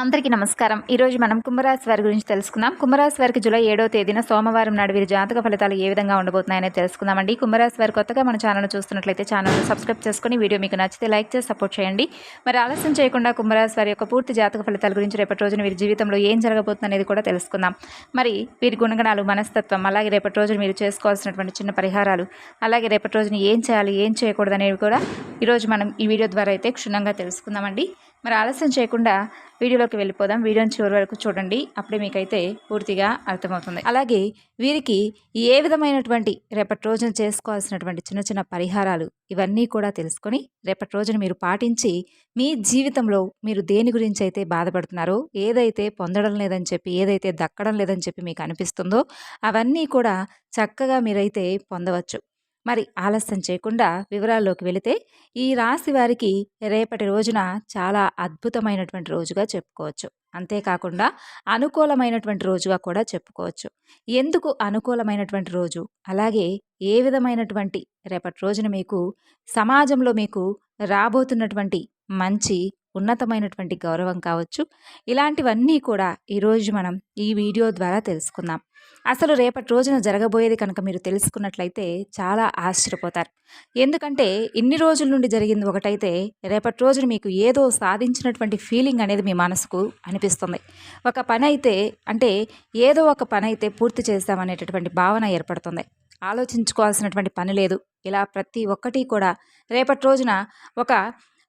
అందరికీ నమస్కారం. ఈరోజు మనం కుంభరాశి వారి గురించి తెలుసుకుందాం. కుంభరాశి వారికి జూలై ఏడో తేదీన సోమవారం నాడు వీరి జాతక ఫలితాలు ఏ విధంగా ఉండబోతున్నాయని తెలుసుకుందామండి. కుంభరాశి వారి కొత్తగా మన ఛానల్ చూస్తున్నట్లయితే ఛానల్ సబ్స్క్రైబ్ చేసుకుని వీడియో మీకు నచ్చితే లైక్ చేసి సపోర్ట్ చేయండి. మరి ఆలస్యం చేయకుండా కుంభరాశి వారి యొక్క పూర్తి జాతక ఫలితాల గురించి రేపటి రోజున వీరి జీవితంలో ఏం జరగబోతుంది అనేది కూడా తెలుసుకుందాం. మరి వీరి గుణగణాలు మనస్తత్వం అలాగే రేపటి రోజున మీరు చేసుకోవాల్సినటువంటి చిన్న పరిహారాలు అలాగే రేపటి రోజున ఏం చేయాలి ఏం చేయకూడదు అనేవి కూడా ఈరోజు మనం ఈ వీడియో ద్వారా అయితే క్షుణ్ణంగా తెలుసుకుందామండి. మరి ఆలస్యం చేయకుండా వీడియోలోకి వెళ్ళిపోదాం. వీడియోని చివరి వరకు చూడండి. అప్పుడే మీకైతే పూర్తిగా అర్థమవుతుంది. అలాగే వీరికి ఏ విధమైనటువంటి రేపటి రోజున చేసుకోవాల్సినటువంటి చిన్న చిన్న పరిహారాలు ఇవన్నీ కూడా తెలుసుకొని రేపటి రోజున మీరు పాటించి మీ జీవితంలో మీరు దేని గురించి అయితే బాధపడుతున్నారో ఏదైతే పొందడం లేదని చెప్పి ఏదైతే దక్కడం లేదని చెప్పి మీకు అనిపిస్తుందో అవన్నీ కూడా చక్కగా మీరైతే పొందవచ్చు. మరి ఆలస్యం చేయకుండా వివరాల్లోకి వెళితే ఈ రాశి వారికి రేపటి రోజున చాలా అద్భుతమైనటువంటి రోజుగా చెప్పుకోవచ్చు. అంతేకాకుండా అనుకూలమైనటువంటి రోజుగా కూడా చెప్పుకోవచ్చు. ఎందుకు అనుకూలమైనటువంటి రోజు? అలాగే ఏ విధమైనటువంటి రేపటి రోజున మీకు సమాజంలో మీకు రాబోతున్నటువంటి మంచి ఉన్నతమైనటువంటి గౌరవం కావచ్చు. ఇలాంటివన్నీ కూడా ఈరోజు మనం ఈ వీడియో ద్వారా తెలుసుకుందాం. అసలు రేపటి రోజున జరగబోయేది కనుక మీరు తెలుసుకున్నట్లయితే చాలా ఆశ్చర్యపోతారు. ఎందుకంటే ఇన్ని రోజుల నుండి జరిగింది ఒకటైతే రేపటి రోజున మీకు ఏదో సాధించినటువంటి ఫీలింగ్ అనేది మీ మనసుకు అనిపిస్తుంది. ఒక పని అయితే అంటే ఏదో ఒక పని అయితే పూర్తి చేస్తామనేటటువంటి భావన ఏర్పడుతుంది. ఆలోచించుకోవాల్సినటువంటి పని లేదు. ఇలా ప్రతి ఒక్కటి కూడా రేపటి రోజున ఒక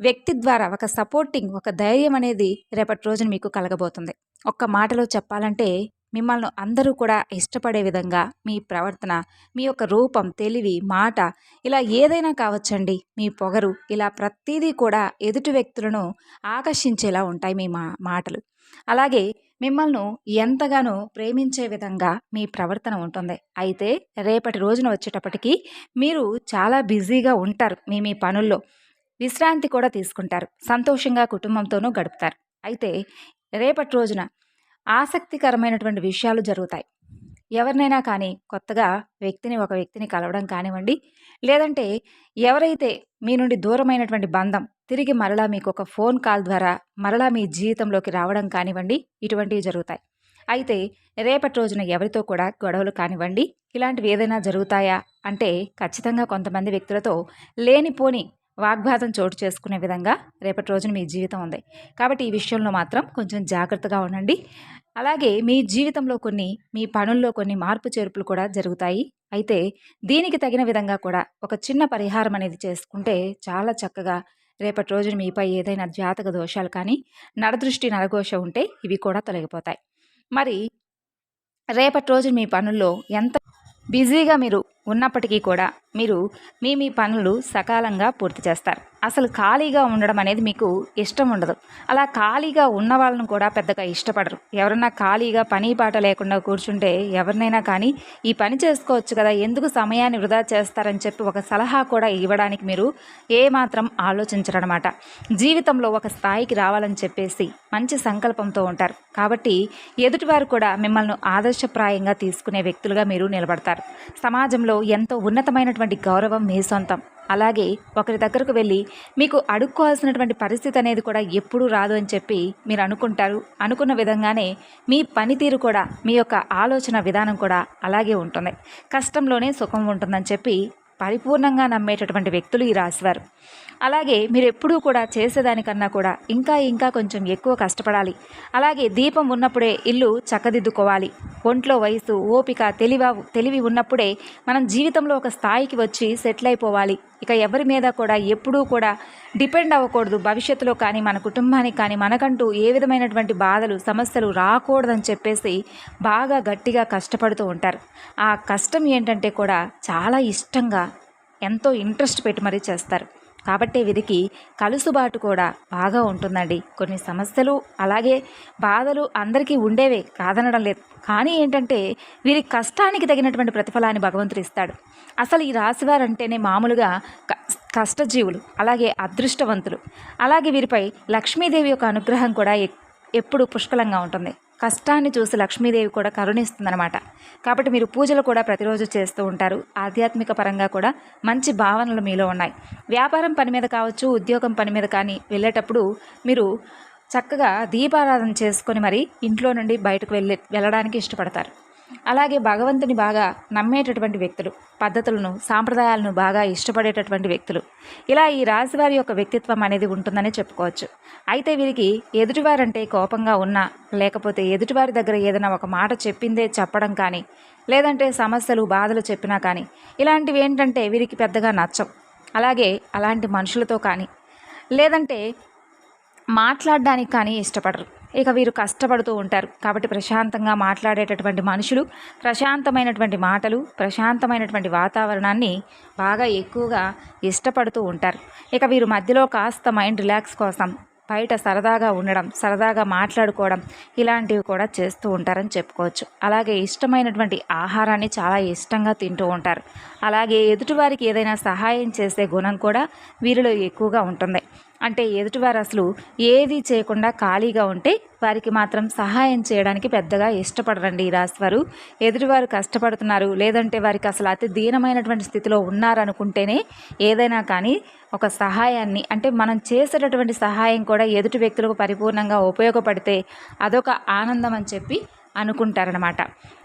వ్యక్తి ద్వారా ఒక సపోర్టింగ్ ఒక ధైర్యం అనేది రేపటి రోజున మీకు కలగబోతుంది. ఒక్క మాటలో చెప్పాలంటే మిమ్మల్ని అందరూ కూడా ఇష్టపడే విధంగా మీ ప్రవర్తన మీ యొక్క రూపం తెలివి మాట ఇలా ఏదైనా కావచ్చండి. మీ పొగరు ఇలా ప్రతిదీ కూడా ఎదుటి వ్యక్తులను ఆకర్షించేలా ఉంటాయి మీ మా మాటలు. అలాగే మిమ్మల్ని ఎంతగానో ప్రేమించే విధంగా మీ ప్రవర్తన ఉంటుంది. అయితే రేపటి రోజున వచ్చేటప్పటికి మీరు చాలా బిజీగా ఉంటారు మీ మీ పనుల్లో. విశ్రాంతి కూడా తీసుకుంటారు. సంతోషంగా కుటుంబంతోనూ గడుపుతారు. అయితే రేపటి రోజున ఆసక్తికరమైనటువంటి విషయాలు జరుగుతాయి. ఎవరినైనా కానీ కొత్తగా వ్యక్తిని ఒక వ్యక్తిని కలవడం కానివ్వండి లేదంటే ఎవరైతే మీ నుండి దూరమైనటువంటి బంధం తిరిగి మరలా మీకు ఒక ఫోన్ కాల్ ద్వారా మరలా మీ జీవితంలోకి రావడం కానివ్వండి ఇటువంటివి జరుగుతాయి. అయితే రేపటి రోజున ఎవరితో కూడా గొడవలు కానివ్వండి ఇలాంటివి ఏదైనా జరుగుతాయా? అంటే ఖచ్చితంగా కొంతమంది వ్యక్తులతో లేనిపోని వాగ్వాదం చోటు చేసుకునే విధంగా రేపటి రోజున మీ జీవితం ఉంది. కాబట్టి ఈ విషయంలో మాత్రం కొంచెం జాగ్రత్తగా ఉండండి. అలాగే మీ జీవితంలో కొన్ని మీ పనుల్లో కొన్ని మార్పు చేర్పులు కూడా జరుగుతాయి. అయితే దీనికి తగిన విధంగా కూడా ఒక చిన్న పరిహారం అనేది చేసుకుంటే చాలా చక్కగా రేపటి రోజున మీపై ఏదైనా జాతక దోషాలు కానీ నరదృష్టి నరఘోష ఉంటే ఇవి కూడా తొలగిపోతాయి. మరి రేపటి రోజు మీ పనుల్లో ఎంత బిజీగా మీరు ఉన్నప్పటికీ కూడా మీరు మీ మీ పనులు సకాలంగా పూర్తి చేస్తారు. అసలు ఖాళీగా ఉండడం అనేది మీకు ఇష్టం ఉండదు. అలా ఖాళీగా ఉన్న వాళ్ళను కూడా పెద్దగా ఇష్టపడరు. ఎవరన్నా ఖాళీగా పని పాట లేకుండా కూర్చుంటే ఎవరినైనా కానీ ఈ పని చేసుకోవచ్చు కదా ఎందుకు సమయాన్ని వృధా చేస్తారని చెప్పి ఒక సలహా కూడా ఇవ్వడానికి మీరు ఏమాత్రం ఆలోచించరనమాట. జీవితంలో ఒక స్థాయికి రావాలని చెప్పేసి మంచి సంకల్పంతో ఉంటారు. కాబట్టి ఎదుటివారు కూడా మిమ్మల్ని ఆదర్శప్రాయంగా తీసుకునే వ్యక్తులుగా మీరు నిలబడతారు. సమాజంలో ఎంతో ఉన్నతమైనటువంటి గౌరవం మీ సొంతం. అలాగే ఒకరి దగ్గరకు వెళ్ళి మీకు అడుక్కోవాల్సినటువంటి పరిస్థితి అనేది కూడా ఎప్పుడూ రాదు అని చెప్పి మీరు అనుకుంటారు. అనుకున్న విధంగానే మీ పనితీరు కూడా మీ యొక్క ఆలోచన విధానం కూడా అలాగే ఉంటుంది. కష్టంలోనే సుఖం ఉంటుందని చెప్పి పరిపూర్ణంగా నమ్మేటటువంటి వ్యక్తులు ఈ రాశివారు అలాగే మీరు ఎప్పుడూ కూడా చేసేదానికన్నా కూడా ఇంకా ఇంకా కొంచెం ఎక్కువ కష్టపడాలి. అలాగే దీపం ఉన్నప్పుడే ఇల్లు చక్కదిద్దుకోవాలి. ఒంట్లో వయసు ఓపిక తెలివ తెలివి ఉన్నప్పుడే మనం జీవితంలో ఒక స్థాయికి వచ్చి సెటిల్ అయిపోవాలి. ఇక ఎవరి మీద కూడా ఎప్పుడూ కూడా డిపెండ్ అవ్వకూడదు. భవిష్యత్తులో కానీ మన కుటుంబానికి కానీ మనకంటూ ఏ విధమైనటువంటి బాధలు సమస్యలు రాకూడదని చెప్పేసి బాగా గట్టిగా కష్టపడుతూ ఉంటారు. ఆ కష్టం ఏంటంటే కూడా చాలా ఇష్టంగా ఎంతో ఇంట్రెస్ట్ పెట్టి మరీ చేస్తారు. కాబట్టి వీరికి కలుసుబాటు కూడా బాగా ఉంటుందండి. కొన్ని సమస్యలు అలాగే బాధలు అందరికీ ఉండేవే కాదనడం లేదు. కానీ ఏంటంటే వీరి కష్టానికి తగినటువంటి ప్రతిఫలాన్ని భగవంతుడు ఇస్తాడు. అసలు ఈ రాశివారు అంటేనే మామూలుగా కష్టజీవులు అలాగే అదృష్టవంతులు. అలాగే వీరిపై లక్ష్మీదేవి యొక్క అనుగ్రహం కూడా ఎప్పుడు పుష్కలంగా ఉంటుంది. కష్టాన్ని చూసి లక్ష్మీదేవి కూడా కరుణిస్తుందనమాట కాబట్టి మీరు పూజలు కూడా ప్రతిరోజు చేస్తూ ఉంటారు. ఆధ్యాత్మిక పరంగా కూడా మంచి భావనలు మీలో ఉన్నాయి. వ్యాపారం పని మీద కావచ్చు ఉద్యోగం పని మీద కానీ వెళ్ళేటప్పుడు మీరు చక్కగా దీపారాధన చేసుకొని మరి ఇంట్లో నుండి బయటకు వెళ్ళి వెళ్ళడానికి ఇష్టపడతారు. అలాగే భగవంతుని బాగా నమ్మేటటువంటి వ్యక్తులు పద్ధతులను సాంప్రదాయాలను బాగా ఇష్టపడేటటువంటి వ్యక్తులు. ఇలా ఈ రాశివారి యొక్క వ్యక్తిత్వం అనేది ఉంటుందని చెప్పుకోవచ్చు. అయితే వీరికి ఎదుటివారంటే కోపంగా ఉన్నా లేకపోతే ఎదుటివారి దగ్గర ఏదైనా ఒక మాట చెప్పిందే చెప్పడం కానీ లేదంటే సమస్యలు బాధలు చెప్పినా కానీ ఇలాంటివి ఏంటంటే వీరికి పెద్దగా నచ్చం. అలాగే అలాంటి మనుషులతో కానీ లేదంటే మాట్లాడడానికి కానీ ఇష్టపడరు. ఇక వీరు కష్టపడుతూ ఉంటారు. కాబట్టి ప్రశాంతంగా మాట్లాడేటటువంటి మనుషులు ప్రశాంతమైనటువంటి మాటలు ప్రశాంతమైనటువంటి వాతావరణాన్ని బాగా ఎక్కువగా ఇష్టపడుతూ ఉంటారు. ఇక వీరు మధ్యలో కాస్త మైండ్ రిలాక్స్ కోసం బయట సరదాగా ఉండడం సరదాగా మాట్లాడుకోవడం ఇలాంటివి కూడా చేస్తూ ఉంటారని చెప్పుకోవచ్చు. అలాగే ఇష్టమైనటువంటి ఆహారాన్ని చాలా ఇష్టంగా తింటూ ఉంటారు. అలాగే ఎదుటివారికి ఏదైనా సహాయం చేసే గుణం కూడా వీరిలో ఎక్కువగా ఉంటుంది. అంటే ఎదుటివారు అసలు ఏది చేయకుండా ఖాళీగా ఉంటే వారికి మాత్రం సహాయం చేయడానికి పెద్దగా ఇష్టపడరండి ఈ రాశివారు. ఎదుటివారు కష్టపడుతున్నారు లేదంటే వారికి అసలు అతి దీనమైనటువంటి స్థితిలో ఉన్నారనుకుంటేనే ఏదైనా కానీ ఒక సహాయాన్ని అంటే మనం చేసేటటువంటి సహాయం కూడా ఎదుటి వ్యక్తులకు పరిపూర్ణంగా ఉపయోగపడితే అదొక ఆనందం అని చెప్పి అనుకుంటారనమాట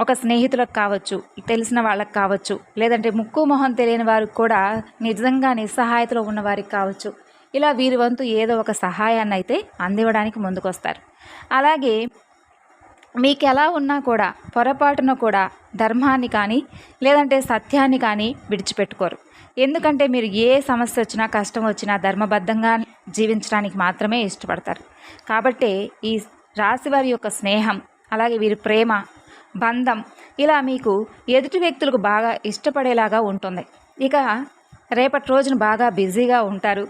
ఒక స్నేహితులకు కావచ్చు తెలిసిన వాళ్ళకి కావచ్చు లేదంటే ముక్కు మొహం తెలియని వారికి కూడా నిజంగా నిస్సహాయతలో ఉన్న వారికి కావచ్చు. ఇలా వీరి వంతు ఏదో ఒక సహాయాన్ని అయితే అందివ్వడానికి ముందుకొస్తారు. అలాగే మీకు ఎలా ఉన్నా కూడా పొరపాటున కూడా ధర్మాన్ని కానీ లేదంటే సత్యాన్ని కానీ విడిచిపెట్టుకోరు. ఎందుకంటే మీరు ఏ సమస్య వచ్చినా కష్టం వచ్చినా ధర్మబద్ధంగా జీవించడానికి మాత్రమే ఇష్టపడతారు. కాబట్టి ఈ రాశి వారి యొక్క స్నేహం అలాగే వీరి ప్రేమ బంధం ఇలా మీకు ఎదుటి వ్యక్తులకు బాగా ఇష్టపడేలాగా ఉంటుంది. ఇక రేపటి రోజున బాగా బిజీగా ఉంటారు.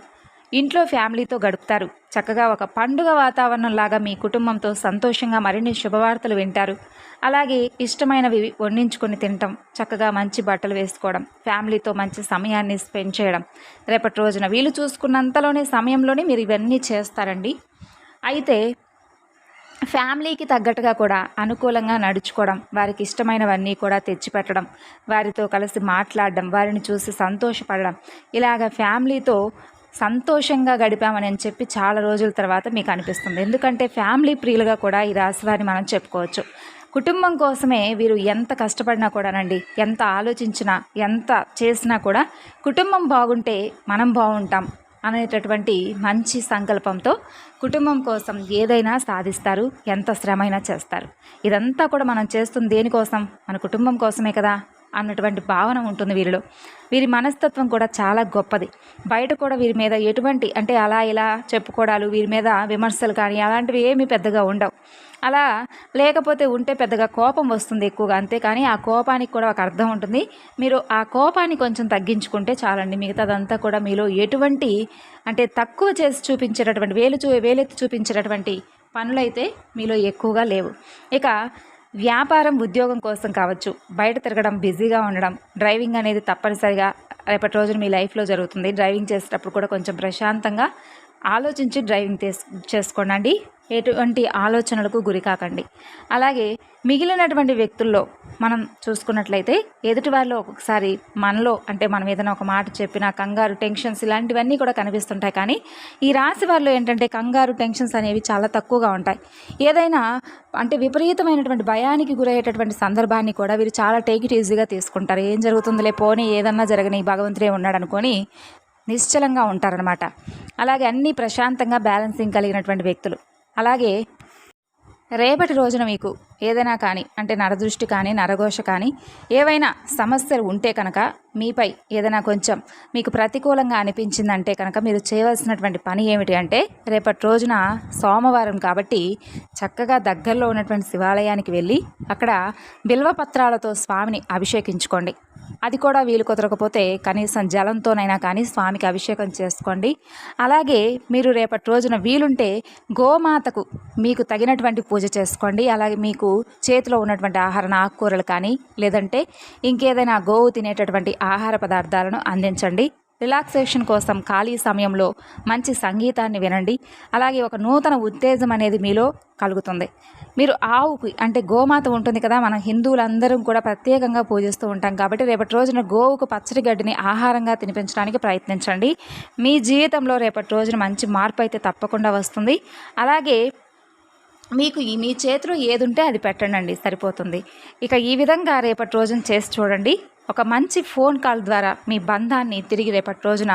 ఇంట్లో ఫ్యామిలీతో గడుపుతారు. చక్కగా ఒక పండుగ వాతావరణం లాగా మీ కుటుంబంతో సంతోషంగా మరిన్ని శుభవార్తలు వింటారు. అలాగే ఇష్టమైనవి వండించుకొని తినటం చక్కగా మంచి బట్టలు వేసుకోవడం ఫ్యామిలీతో మంచి సమయాన్ని స్పెండ్ చేయడం. రేపటి రోజున వీలు చూసుకున్నంతలోనే సమయంలోనే మీరు ఇవన్నీ చేస్తారండి. అయితే ఫ్యామిలీకి తగ్గట్టుగా కూడా అనుకూలంగా నడుచుకోవడం వారికి ఇష్టమైనవన్నీ కూడా తెచ్చిపెట్టడం వారితో కలిసి మాట్లాడడం వారిని చూసి సంతోషపడడం ఇలాగ ఫ్యామిలీతో సంతోషంగా గడిపామని అని చెప్పి చాలా రోజుల తర్వాత మీకు అనిపిస్తుంది. ఎందుకంటే ఫ్యామిలీ ప్రియులుగా కూడా ఈ రాశివారిని మనం చెప్పుకోవచ్చు. కుటుంబం కోసమే వీరు ఎంత కష్టపడినా కూడానండి ఎంత ఆలోచించినా ఎంత చేసినా కూడా కుటుంబం బాగుంటే మనం బాగుంటాం అనేటటువంటి మంచి సంకల్పంతో కుటుంబం కోసం ఏదైనా సాధిస్తారు ఎంత శ్రమైనా చేస్తారు. ఇదంతా కూడా మనం చేస్తుంది దేనికోసం? మన కుటుంబం కోసమే కదా. అన్నటువంటి భావన ఉంటుంది వీరిలో. వీరి మనస్తత్వం కూడా చాలా గొప్పది. బయట కూడా వీరి మీద ఎటువంటి అంటే అలా ఇలా చెప్పుకోవడాలు వీరి మీద విమర్శలు కానీ అలాంటివి ఏమీ పెద్దగా ఉండవు. అలా లేకపోతే ఉంటే పెద్దగా కోపం వస్తుంది ఎక్కువగా అంతేకాని ఆ కోపానికి కూడా ఒక అర్థం ఉంటుంది. మీరు ఆ కోపాన్ని కొంచెం తగ్గించుకుంటే చాలండి. మిగతాదంతా కూడా మీలో ఎటువంటి అంటే తక్కువ చేసి చూపించేటటువంటి వేలు చూ వేలెత్తి చూపించేటటువంటి పనులైతే మీలో ఎక్కువగా లేవు. ఇక వ్యాపారం ఉద్యోగం కోసం కావచ్చు బయట తిరగడం బిజీగా ఉండడం డ్రైవింగ్ అనేది తప్పనిసరిగా రేపటి రోజున మీ లైఫ్లో జరుగుతుంది. డ్రైవింగ్ చేసేటప్పుడు కూడా కొంచెం ప్రశాంతంగా ఆలోచించి డ్రైవింగ్ చేసుకోండి ఎటువంటి ఆలోచనలకు గురికాకండి అలాగే మిగిలినటువంటి వ్యక్తుల్లో మనం చూసుకున్నట్లయితే ఎదుటి వారిలో ఒక్కొక్కసారి మనలో అంటే మనం ఏదైనా ఒక మాట చెప్పినా కంగారు టెన్షన్స్ ఇలాంటివన్నీ కూడా కనిపిస్తుంటాయి. కానీ ఈ రాశి వారిలో ఏంటంటే కంగారు టెన్షన్స్ అనేవి చాలా తక్కువగా ఉంటాయి. ఏదైనా అంటే విపరీతమైనటువంటి భయానికి గురయ్యేటటువంటి సందర్భాన్ని కూడా వీరు చాలా టేక్ ఇట్ ఈజీగా తీసుకుంటారు. ఏం జరుగుతుందిలే పోనీ ఏదన్నా జరగని భగవంతుడే ఉన్నాడు అనుకొని నిశ్చలంగా ఉంటారనమాట అలాగే అన్నీ ప్రశాంతంగా బ్యాలెన్సింగ్ కలిగినటువంటి వ్యక్తులు. అలాగే రేపటి రోజున మీకు ఏదైనా కానీ అంటే నరదృష్టి కానీ నరఘోష కానీ ఏవైనా సమస్యలు ఉంటే కనుక మీపై ఏదైనా కొంచెం మీకు ప్రతికూలంగా అనిపించిందంటే కనుక మీరు చేయవలసినటువంటి పని ఏమిటి అంటే రేపటి రోజున సోమవారం కాబట్టి చక్కగా దగ్గరలో ఉన్నటువంటి శివాలయానికి వెళ్ళి అక్కడ బిల్వపత్రాలతో స్వామిని అభిషేకించుకోండి. అది కూడా వీలు కుదరకపోతే కనీసం జలంతోనైనా కానీ స్వామికి అభిషేకం చేసుకోండి. అలాగే మీరు రేపటి రోజున వీలుంటే గోమాతకు మీకు తగినటువంటి పూజ చేసుకోండి. అలాగే మీకు చేతిలో ఉన్నటువంటి ఆహార ఆకుకూరలు కానీ లేదంటే ఇంకేదైనా గోవు తినేటటువంటి ఆహార పదార్థాలను అందించండి. రిలాక్సేషన్ కోసం ఖాళీ సమయంలో మంచి సంగీతాన్ని వినండి. అలాగే ఒక నూతన ఉత్తేజం అనేది మీలో కలుగుతుంది. మీరు ఆవుకి అంటే గోమాత ఉంటుంది కదా మనం హిందువులందరం కూడా ప్రత్యేకంగా పూజిస్తూ ఉంటాం కాబట్టి రేపటి రోజున గోవుకు పచ్చడి గడ్డిని ఆహారంగా తినిపించడానికి ప్రయత్నించండి. మీ జీవితంలో రేపటి రోజున మంచి మార్పు అయితే తప్పకుండా వస్తుంది. అలాగే మీకు ఈ మీ చేతిలో ఏది ఉంటే అది పెట్టండి సరిపోతుంది. ఇక ఈ విధంగా రేపటి రోజున చేసి చూడండి. ఒక మంచి ఫోన్ కాల్ ద్వారా మీ బంధాన్ని తిరిగి రేపటి రోజున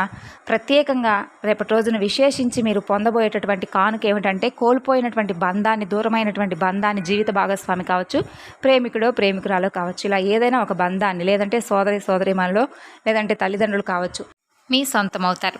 ప్రత్యేకంగా రేపటి రోజున విశేషించి మీరు పొందబోయేటటువంటి కానుక ఏమిటంటే కోల్పోయినటువంటి బంధాన్ని దూరమైనటువంటి బంధాన్ని జీవిత భాగస్వామి కావచ్చు ప్రేమికుడో ప్రేమికురాలో కావచ్చు ఇలా ఏదైనా ఒక బంధాన్ని లేదంటే సోదరి సోదరిమణలో లేదంటే తల్లిదండ్రులు కావచ్చు మీ సొంతం అవుతారు